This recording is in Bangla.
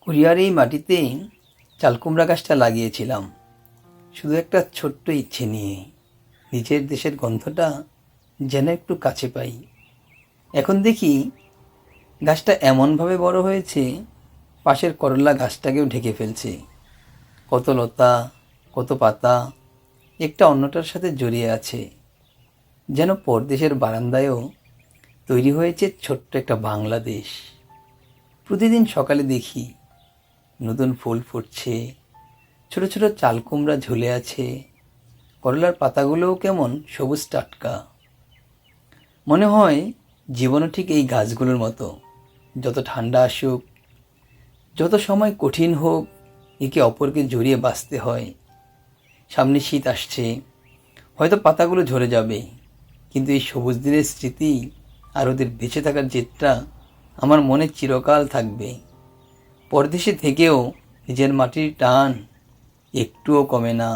কুরিয়ার এই মাটিতে চালকুমড়া গাছটা লাগিয়েছিলাম। শুধু একটা ছোট্ট ইচ্ছে নিয়ে। নিজের দেশের গন্ধটা যেন একটু কাছে পাই। এখন দেখি গাছটা এমনভাবে বড় হয়েছে, পাশের করলা গাছটাকেও ঢেকে ফেলছে। কত লতা, কত পাতা, একটা অন্যটার সাথে জড়িয়ে আছে। যেন পরদেশের বারান্দায়ও তৈরি হয়েছে ছোট্ট একটা বাংলাদেশ। প্রতিদিন সকালে দেখি নতুন ফুল ফুটছে, ছোট ছোট চাল কুমড়া ঝুলে আছে, করলার পাতাগুলোও কেমন সবুজ টাটকা। মনে হয় জীবনও ঠিক এই গাছগুলোর মতো। যত ঠান্ডা আসুক, যত সময় কঠিন হোক, একে অপরকে জড়িয়ে বাঁচতে হয়। সামনে শীত আসছে, হয়তো পাতাগুলো ঝরে যাবে, কিন্তু এই সবুজ দিনের স্মৃতি আর ওদের বেঁচে থাকার জেদটা আমার মনে চিরকাল থাকবে। পরদেশে থেকেও নিজের মাটির টান একটুও কমে না।